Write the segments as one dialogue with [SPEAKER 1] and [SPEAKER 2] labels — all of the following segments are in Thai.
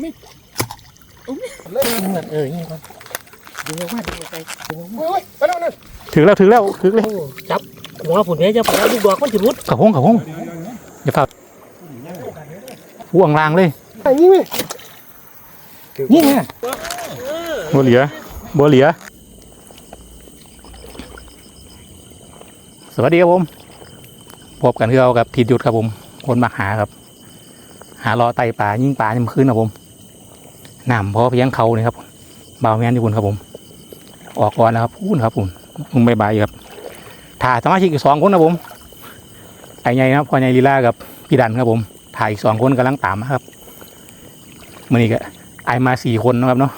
[SPEAKER 1] เล่นยิงมันเออยิงมันยิงออกมายิงออกไปยิงออกมา
[SPEAKER 2] โอ้ยไปแล้วนั่
[SPEAKER 3] ถึงแล้วถึงแล้วถึงเลย
[SPEAKER 1] โอ้จับหัวผุนเนี้ยจะไปลูกดอกมันจะรุด
[SPEAKER 3] กับห้องกับห้องอย่าฝากห่วงลางเลย
[SPEAKER 2] ไอ้นี่ไหม
[SPEAKER 1] ยิงไง
[SPEAKER 3] บัวเหลียบัวเหลียสวัสดีครับผมพบกันคือเรากับทีดหยุดครับผม คนมาหาครับ หารอไต่ป่ายิ่งป่านี่มันขึ้นครับผม น้ำพอเพียงเขานี่ครับบ่าวแมนที่คุณครับผม ออกก่อนนะครับพูดครับผมมึงบายบายครับถ่ายสมาชิกอีกสองคนครับผมไอ้ใหญ่นะครับพ่อใหญ่ลีลากับพี่ดันครับผม ถ่ายอีกสองคนกำลังตามครับมื่อนี้ก็ไอมาสี่คนนะครับเนาะ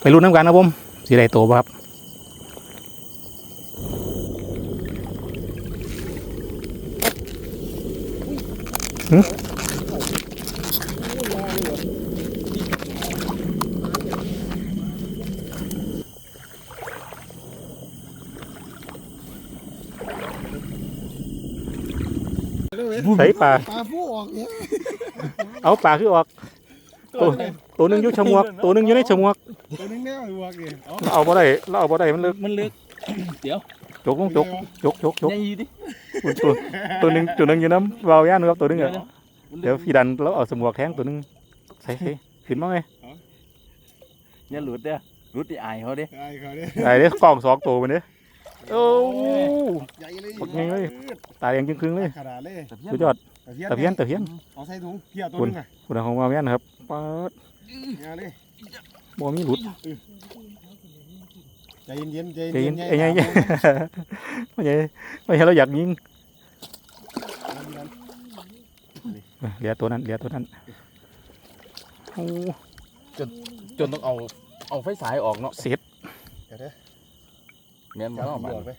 [SPEAKER 3] ไปรุ่นน้ำกันครับผมสีไดโตป่ะครับ ใส่ปลา
[SPEAKER 2] ปลาผู้ออกเนี่ย
[SPEAKER 3] เอาปลาคือออก ตัวตัวหนึงอยู่ชะมวก ตัวหนึงอยู่ในชะมวก
[SPEAKER 2] ตัวนึงแน่ไอ้วัวเนี่ย
[SPEAKER 3] เราเอาบ่ได้เราเอาบ่ได้มันลึก
[SPEAKER 1] มันลึก
[SPEAKER 3] จกลงจกจกจกจก
[SPEAKER 1] ยังยีดิ
[SPEAKER 3] ตัวตัวหนึงตัวหนึงอยู่น้ำเบาย่านครับตัวหนึงอะเดี๋ยวพี่ดันเราเอาสมวกแทงตัวหนึงใส่ใส่ขึ้นมาไง
[SPEAKER 1] อย่าหลุดเด้อหลุดที่อายเขาเด้
[SPEAKER 2] ไอ้เขาเนี่ย
[SPEAKER 3] ไอ้เด้กล้องสองตัวมันเด้ โอ้
[SPEAKER 2] ใหญ่เลย
[SPEAKER 3] บักใหญ่เลยตายยังจึงครึ่งเลย
[SPEAKER 2] ขนาดเลย
[SPEAKER 3] สุดยอดตะเพียนตะเพียน
[SPEAKER 2] เอาใส่ถุงเพียตัวนึงอะ
[SPEAKER 3] คุณของเบาย่านนะครับป๊าด
[SPEAKER 2] งาเลย
[SPEAKER 3] บ่มีหลุด
[SPEAKER 2] ใจเย็นๆใจ
[SPEAKER 3] ใจ
[SPEAKER 2] เย็
[SPEAKER 3] เย็
[SPEAKER 2] น
[SPEAKER 3] นไอ้ไงไม่ใช่ไม่ใช่เราอยากยิงเหลือตัวนั้นเหลือตัวนั้นโอ้
[SPEAKER 4] จนต้องเอาเอาไฟสายออกเนาะ
[SPEAKER 3] เสียด
[SPEAKER 4] แม่นบ่
[SPEAKER 2] จับ
[SPEAKER 4] เนาะ
[SPEAKER 2] หั
[SPEAKER 4] บาด
[SPEAKER 2] วไป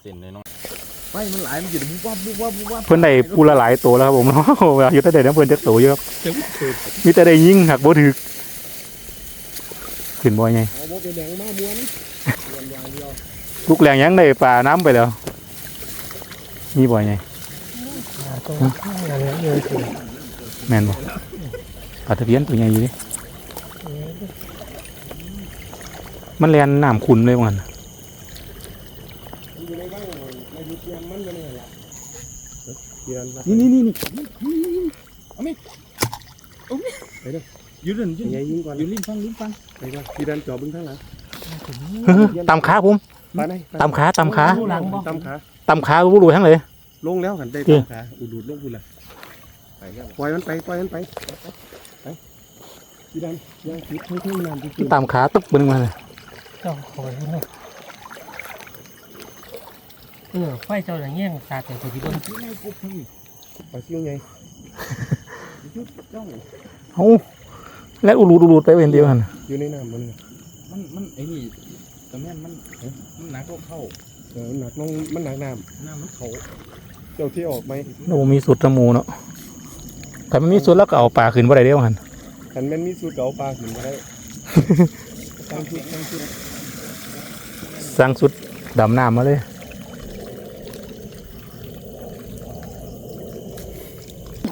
[SPEAKER 4] เส้นน้อยๆไฟมันหลายมันอยู่บุบวับบุบวับบุบวับ
[SPEAKER 3] เพื่อนได้ปูละหลายตัวแล้วครับผมเนาะเวลาอยู่แต่เด็กน้ำเพื่อนจะตัวเยอะครับมีแต่ได้ยิงหักบ่ถึกขึ้นบ่อยไง
[SPEAKER 2] เอาบ่เป็นแดงมาม้วนม้วนอย่างเดียว
[SPEAKER 3] ลูกแรงยังได้ป่าน้ำไปแล้วมีบ่อยไง
[SPEAKER 1] ตรงข้างนั้นเลยสิ
[SPEAKER 3] แม่นบ่ปลาตะเพียนตัวใหญ่อยู่นี่มันแลนน้ำขุนเลยมัน
[SPEAKER 2] อยู่ในบ้านในยุทธยามมันก็เนี่ยแหละ เดือน
[SPEAKER 4] นี่นี่นี่นี่
[SPEAKER 2] ยืนยืนใหญ่ยิงก่อน
[SPEAKER 4] อยู่ริมฟังริมฟัง
[SPEAKER 2] ไปก่อนพี่ดันจ่อบึ้งทั้งหลัง
[SPEAKER 3] ตำขาผม
[SPEAKER 2] ปลาไหน
[SPEAKER 3] ตำขาตำขา
[SPEAKER 1] หลังบ่
[SPEAKER 2] ตำขา
[SPEAKER 3] ตำขาบุรุษทั้งเลย
[SPEAKER 2] ลงแล้วหันได้
[SPEAKER 3] เอ๊ะ
[SPEAKER 2] ตำขาอุดูดลงพุ่นละไปแล้วปล่อยมันไปปล่อยมันไปไปพี่ดันย่างคิดให้เท่าน้ำจริง
[SPEAKER 3] ตำขาตึกบึงมาเลย
[SPEAKER 1] เจ้าคอยเนาะ เออไฟเจ้าอย่างเงี้ยตาแต่ตัวที่บน
[SPEAKER 2] ๆปลาซิวไงยุดจ้อง
[SPEAKER 3] เอ้าแล้วอุลูดอุลูดไปเป็นเดียวกัน
[SPEAKER 2] อยู่ในน้ำมันน่ะ
[SPEAKER 4] มันมันไอ้นี่แต่แม่นมันเอ๊ะมันหนักก็เข้า
[SPEAKER 2] เออมันหนักลงมันหนักน้
[SPEAKER 4] น้ำมันเขาำ
[SPEAKER 2] เจ้าที่ออกไหม
[SPEAKER 3] โอ้มีสุดตะมูเนาะแต่มันมีสุดแล้วก็เอาปลาขึ้นบ่ได้เดียวกัน
[SPEAKER 2] หันแม่นมีสูตรเก่าปลาขึ้นมาได้ตั้งชุดตั้งชุด
[SPEAKER 3] สร้างสุดดำน้ำมาเลย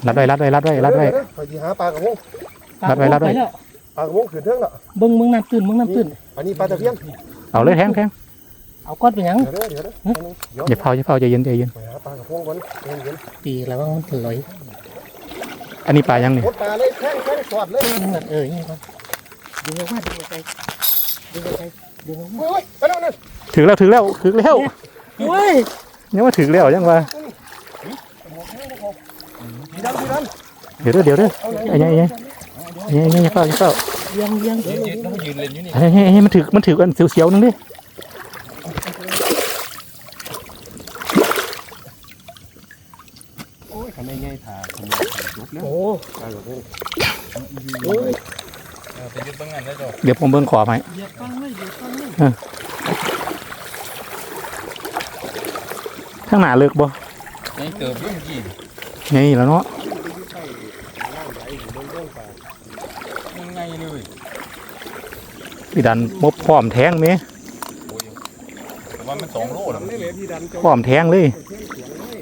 [SPEAKER 3] รัดไว้รัดไว้รัดไว้รัดไว้
[SPEAKER 2] เยวๆคอยสิหาปลากระพง
[SPEAKER 3] รัดไว้รัดไว้
[SPEAKER 1] แล้ว
[SPEAKER 2] ปลากระพงขึ้นเท่งแล้ว
[SPEAKER 1] เบิ้งมึงน้ำตื้นมึงน้ำตื้น
[SPEAKER 2] อันนี้ปลาตะเพียน
[SPEAKER 3] เอาเลยแทงแทง
[SPEAKER 1] เอาก้อนไปหยัง
[SPEAKER 2] เดี๋ยวเด้อเดี๋ยวเด้อเดี๋ยว
[SPEAKER 3] อย่าเผาอย่าเผาใจเย็นใจเย็น
[SPEAKER 2] ไปหาปลากระพงก่อนเย็นเย็น
[SPEAKER 1] ปีแล้วว่ามันถลอย
[SPEAKER 3] อันนี้ปลายังนี่
[SPEAKER 2] ๆพดปลาเลยแข้งแข้งสอดเลย
[SPEAKER 1] ยิงมันเออยิงมันยิงออกมายิงออกไปยิงออกไปยิงออกมา
[SPEAKER 2] โอ้ยไปแล้วนั่น
[SPEAKER 3] ถึงแล้วถึงแล้วถึงแล้ว
[SPEAKER 1] โอ้ย
[SPEAKER 3] ยังว่าถึงแล้วยังว่า
[SPEAKER 2] พี่ดันพี่ดัน
[SPEAKER 3] เดี๋ยวเด้อเดี๋ยวเด้อไอ้ยังไอ้ยังไอ้ยังไอ้ยังอย่าเฝ้าอย่าเฝ้า
[SPEAKER 1] ยังยัง
[SPEAKER 4] ยืนยืนต้องยืนเล่นอยู่นี่
[SPEAKER 3] ไอ้ยังไอ้ยังมันถึกมันถึกอันเสียวๆนึงดิ
[SPEAKER 2] โอ้ยขันได้ไงถ่าขโมยจบแล้ว
[SPEAKER 1] โอ้
[SPEAKER 2] ปลากระพง
[SPEAKER 1] โอ้ย
[SPEAKER 4] เออไปยืนตรงนั้นได้จ้ะ
[SPEAKER 3] เดี๋ยวผมเบิ่งขอบให้
[SPEAKER 1] เหยียบฟังเลยเหยียบฟังเลย
[SPEAKER 3] ข้างหน้าเลิกบ่
[SPEAKER 4] นี่เติบเรื่องกี่
[SPEAKER 3] ไงแล้วเนาะ
[SPEAKER 4] มันไงเลย
[SPEAKER 3] พี่ดันมบพร้อมแทงไหม
[SPEAKER 4] โอ้ยแต่ว่ามันสองโลแล้ว
[SPEAKER 2] ทำได้เลยพี่ดันเจ้า
[SPEAKER 3] พร้อมแทงเลย
[SPEAKER 2] เสียงเสียงเลย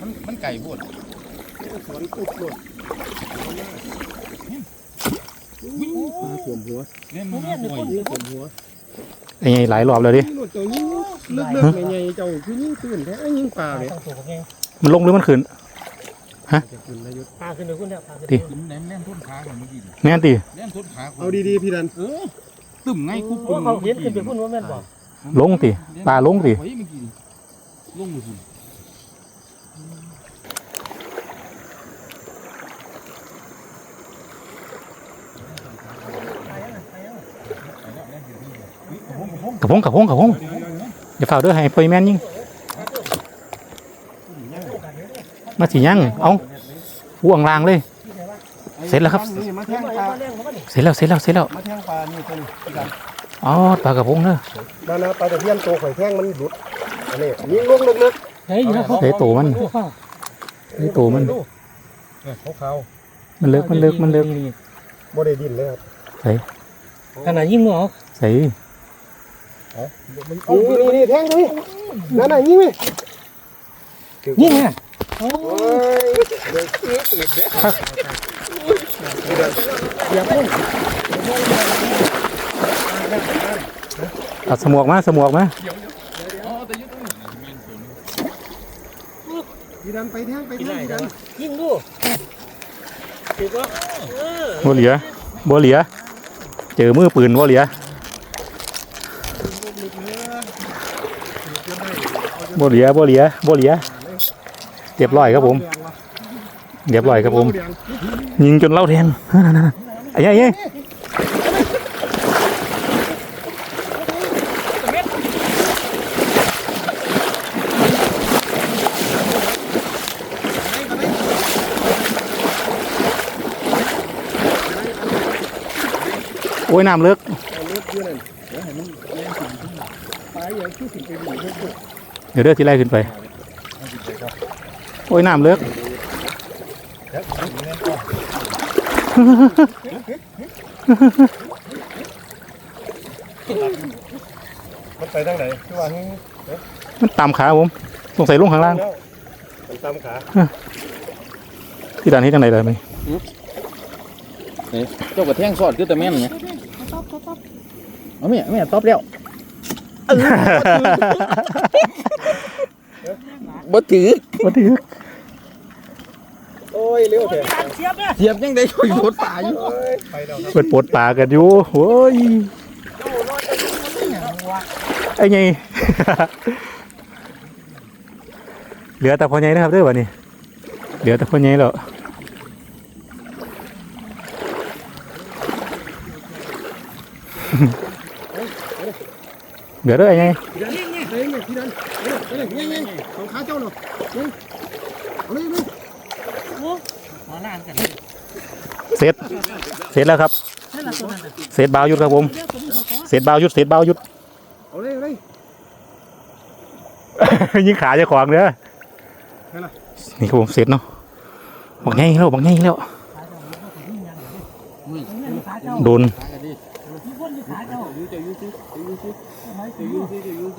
[SPEAKER 4] มันมันไก่พูด
[SPEAKER 2] สวนปุ๊บเลยสวมหัว
[SPEAKER 4] แม่นมันบ่อย
[SPEAKER 2] นี่สวมหัว
[SPEAKER 3] ไอ้ไงหลายรอบแล้วดิ
[SPEAKER 2] นี่รถเจ้ายิงลึกๆใหญ่ๆเจ้าคือยิงตื่นแท้ยิงปลาเลย
[SPEAKER 1] ตั้งตัวกับแก
[SPEAKER 3] มันลงหรือมันขึ้น
[SPEAKER 2] จะขึ้นนายศ
[SPEAKER 1] พาขึ้นเลยคุณเนี่ยพาขึ้น
[SPEAKER 3] ดิ
[SPEAKER 4] กินแหนมแน่นทุนขาของเมื่อกี้
[SPEAKER 3] แม่นติ
[SPEAKER 4] แน่นทุนขา
[SPEAKER 2] เอาดีๆพี่ดัน
[SPEAKER 4] เออตึ้มไงกู
[SPEAKER 1] โอ้เขาเห็นขึ้นไปพุ่นว่าแม่นบ่
[SPEAKER 3] ลงติปลาลงติ
[SPEAKER 4] เฮ้ยเมื่อกี้ลงมือสิ
[SPEAKER 3] กระพงกระพงกระพงอย่าฝ่าเด้อให้พ่อแม่นยิง มาสิยังเอาห่วงลางเลย เสร็จแล้วครับ
[SPEAKER 2] นี่มาแท
[SPEAKER 1] เห็น
[SPEAKER 2] ง
[SPEAKER 1] บ่
[SPEAKER 2] ปลา
[SPEAKER 1] เห็นบ่เลี้ยงเขาบ่นี่
[SPEAKER 3] เสร็จแล้วเสร็จแล้วเสร็จแล้ว
[SPEAKER 2] มาแทงปลานี่ตัวนี้พี่ดัน
[SPEAKER 3] อ๋อปลากระพงเด้อ
[SPEAKER 2] มานะปลาตะเพียนตัวข่อยแทงมันหลุดอันนี้ยิงลงลึก
[SPEAKER 1] เฮ้ยอยู่นะเขา
[SPEAKER 3] เฮ้ยตัวมันเฮ้ยตัวมัน
[SPEAKER 4] เขาเขา
[SPEAKER 3] มันเลิกมันเลิกมันเลิก
[SPEAKER 2] ๆบ่ได้ดินเลยครับ
[SPEAKER 1] ขนาดยิ่งบ่เอา
[SPEAKER 3] ใส่
[SPEAKER 2] โอ้นี่นี่แทงเลยนั่นน่ะยิงไหม
[SPEAKER 1] ยิ่งอะโอ้
[SPEAKER 2] โอ้ย เดี๋ยวตื่นตื่นเด้อพี่ดัน
[SPEAKER 1] อย่า
[SPEAKER 3] สมวกมาสมวกมา
[SPEAKER 4] อ๋อแต่ยุดตรงนี้แม่นตัวนี้
[SPEAKER 2] พี่ดันไปแทงไปแท
[SPEAKER 1] ได้
[SPEAKER 2] งดั
[SPEAKER 1] วนยิ่งดูถือว่าเออ
[SPEAKER 3] บ่เหลียบ่เหลีย เจอมือปืนบ่เหลียบ่เหลียบ่เหลียบ่เหลีย เรียบร้อยครับผม เรียบร้อยครับผม ยิงจนเล่าแทงนั่นๆๆไอ้ยัยไอ้ยโอ้ยน้ำเลิก
[SPEAKER 2] เอาเลือดอยู่นั่นเดี๋ยวให้มันแรงขึ้นขึ้นปลาอย่างที่ขึ้นไปอยู่เลือด
[SPEAKER 3] เดี๋ยวเด้อที่ไล่ขึ้นไป โอ้ยน้ำเลิก
[SPEAKER 2] มันไปทางไหนคือว่างี้
[SPEAKER 3] มันตามขาผมสงสัยลงข้างล่าง
[SPEAKER 2] มันตามขา
[SPEAKER 3] ที่ด่านนี้จังไหนเลยไหม
[SPEAKER 4] เจ้ากระแทงสอดคือแต่แม่นเนี่ยเอาแม่แม่ตอบแล้วบ่ถือ
[SPEAKER 3] ว่าถือ
[SPEAKER 2] โอ้ ยเร็วเถอะ
[SPEAKER 1] เสียบเนี่ย
[SPEAKER 4] เสียบยังได้ช่วยรถตายอยู่
[SPEAKER 2] โอ้ยไปแล้วครับ
[SPEAKER 3] เปิดปลดปลากันอยู่โอ้ยไอ้ไงเหลือแต่พอไงนะครับเด้อวันนี้เหลือแต่พอไงแล้วเหลือเด้อไอ้ไง
[SPEAKER 2] พี่ดันเฮ้ยเนี่ยพี่ดันเฮ้ยเฮ้ยเฮ้ยเฮ้ยของขาเจ้าเนาะเฮ้ยเอาเลยเลย
[SPEAKER 1] มาล้านกัน
[SPEAKER 3] เสร็จเสร็จแล้วครับ
[SPEAKER 1] นั่นล่ะตัวนั้นน่ะ
[SPEAKER 3] เสร็จบาวยุดครับผม
[SPEAKER 1] เดี๋ยวผมขอขอ
[SPEAKER 3] เสร็จบาวยุดเสร็จบาวยุด
[SPEAKER 2] เอาเลยเอาเลย
[SPEAKER 3] ยิงขาเจะขวางเด้อ
[SPEAKER 2] ใช่ล่ะ
[SPEAKER 3] นี่ครับผมเสร็จเนาะบักไงแล้วบักไงแล้ว
[SPEAKER 1] ขาเจ้า
[SPEAKER 3] โดน
[SPEAKER 1] มีคนอยู่ขาเจ้า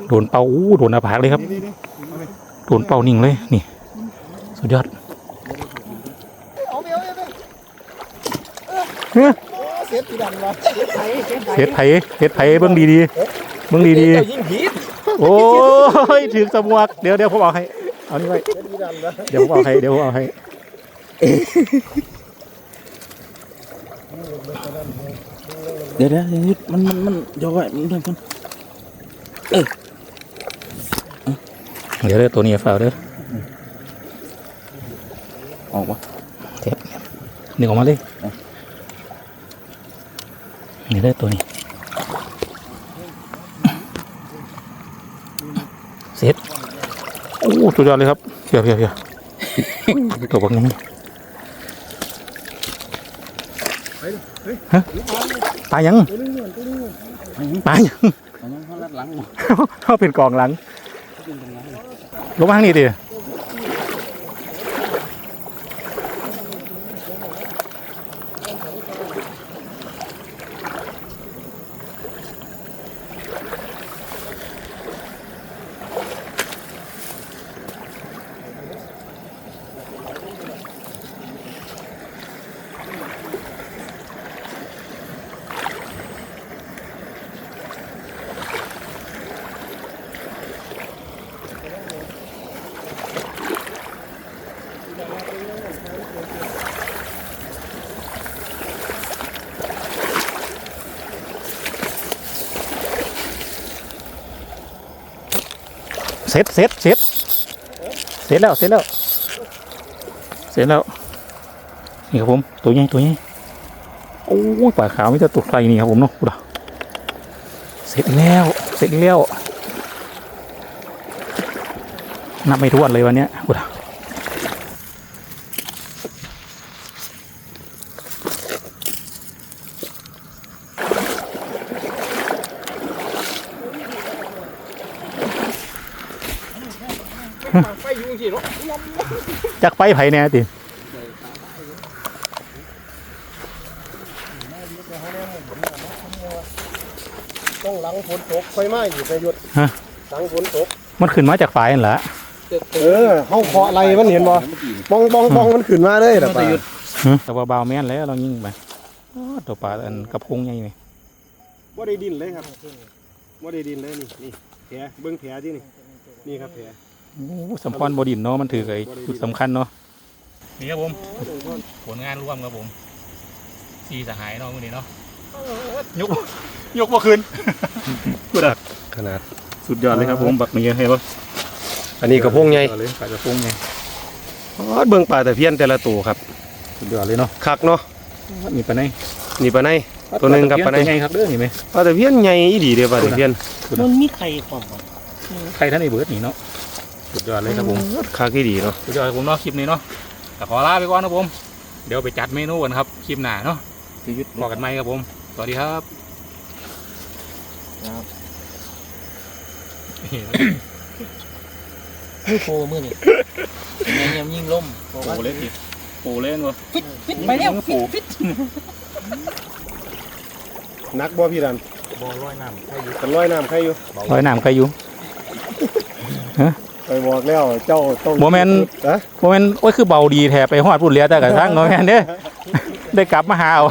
[SPEAKER 3] โดนเป่าอู้โดนหน้าผากเลยครับ
[SPEAKER 2] นี่นี่เอาเลย
[SPEAKER 3] โดนเป่านิ่งเลยนี่ สุดยอด
[SPEAKER 2] เอาไปเอาไป
[SPEAKER 3] เฮ้ย
[SPEAKER 2] เสียพี่ดันวะ
[SPEAKER 1] ไผเสียบ
[SPEAKER 3] เฮ็ดไผเฮ็ดไผเบิ่งดีๆเบิ่งดี
[SPEAKER 4] เจ้ายิงผิด
[SPEAKER 3] ๆโอ้ยถึงสมวกเดี๋ยวเดี๋ยวผมเอาให้เอานี่ไว้
[SPEAKER 2] เสียพี่ดันวะ
[SPEAKER 3] เดี๋ยวผมเอาให้เดี๋ยวผมเอาให้
[SPEAKER 4] เดี๋ยวเดี๋ยวยุดมันมันมันย่อไว้มันเดินกัน
[SPEAKER 3] เดี๋ยวเด้อตัวนี้ฝากเด้อ
[SPEAKER 4] ออกวะ
[SPEAKER 3] เทปนึกออกมาเลย เดี๋ยวเด้อตัวนี้เสร็จโอ้สุดยอดเลยครับเพียวเพียวเพียวตัวบักนี้ฮะปลายัง
[SPEAKER 2] ตัวนึงก่อนตัวนึงก่อน
[SPEAKER 3] ปลายัง
[SPEAKER 4] อันนั้นเขาลัดหลังบ่
[SPEAKER 3] เขาเป็นกองหลังลงมาทางนี้ดิ เสร็จเสร็จเสร็จเสร็จแล้วเสร็จแล้วเสร็จแล้วนี่ครับผมตัวใหญ่ตัวใหญ่โอ้ยปลาขาวไม่จะตกไฟนี่ครับผมเนาะดูเสร็จแล้วเสร็จแล้วนับไม่ถ้วนเลยวันนี้ยดู
[SPEAKER 2] ไปอยู่สิเนาะ
[SPEAKER 3] จักไปไผแน่ติ
[SPEAKER 2] ต้องหลังฝนตกไฟไหม้อยู่ไปหยุดหลังฝนตก
[SPEAKER 3] มันขึ้นมาจากฝ่ายนั่นแหละ
[SPEAKER 2] เออเฮาเคาะอะไรมันเห็นบ่บ้องบ้องบ้องมันขึ้นมาเลยล่ะป่า
[SPEAKER 3] แต่ว่าเบาแม่นแล้วเรายิงไปอ้อตัวปลาอันกระพงใหญ่ไหม
[SPEAKER 2] บ่ได้ดินเลยครับบ่ได้ดินเลยนี่นี่แผลเบิ่งแผลที่นี่นี่ครับแผล
[SPEAKER 3] โอ้สำคัญบดินเนาะมันถือไอ้จุดสำคัญเนาะนี่ครับผมผลงานร่วมครับผมสี่สหายเนาะมื้อนี้เนาะยกยกบ่ขึ้นกูดัก
[SPEAKER 2] ขนาด
[SPEAKER 3] สุดยอดเลยครับผมบักนี่ให้บ่
[SPEAKER 2] อันนี้กระพงใหญ่
[SPEAKER 3] เลยปลากระพงไง
[SPEAKER 2] อ๋อเบิ่งปลาตะเพียนแต่ละตัวครับ
[SPEAKER 3] สุดยอดเลยเนาะ
[SPEAKER 2] คักเนาะ
[SPEAKER 3] มีปลาไหน
[SPEAKER 2] นี่ปลาในตัวหนึ่งกับปลาไหน
[SPEAKER 3] ตัวใหญ่ครับเด้อเห็นไหม
[SPEAKER 2] ปลาตะเพียนใหญ่อีหลีเด้อปลาตะเพียน
[SPEAKER 1] มันมีไข่ความบ่
[SPEAKER 3] ใครท่านไอ้เบิร์ดนี่เนาะ สุดยอดเลยครับผม
[SPEAKER 2] คักอีหลีเนาะ
[SPEAKER 3] สุดยอดครับผมเนาะคลิปนี้เนาะแต่ขอลาไปก่อนครับผม เดี๋ยวไปจัดเมนูกันครับคลิปหน้าเนาะ
[SPEAKER 1] ที่ยึด
[SPEAKER 3] บอกกันไหมครับผม สวัสดีครับ
[SPEAKER 1] มือโปมือนี่ยังยังยิงลมบอก
[SPEAKER 3] ปู
[SPEAKER 1] ว่า
[SPEAKER 3] เล่นดิปูเล่นวะ
[SPEAKER 1] ฟิตไปแล้วฟิตฟิต
[SPEAKER 2] นักบ่พี่ดัน
[SPEAKER 1] บ่ลอยน้ำใครอยู่
[SPEAKER 2] กันลอยน้ำใครอยู่
[SPEAKER 3] ลอยน้ำใครอยู่
[SPEAKER 2] ไปบอกแล้วเจ้าต้อง
[SPEAKER 3] บ่แม่น
[SPEAKER 2] ฮะ
[SPEAKER 3] โมเมนโอ้ยคือเบาดีแท้ไปฮอดพูดเลียแต่กระทั่งเนาะแม่นเด้ ได้กลับมาหาเอา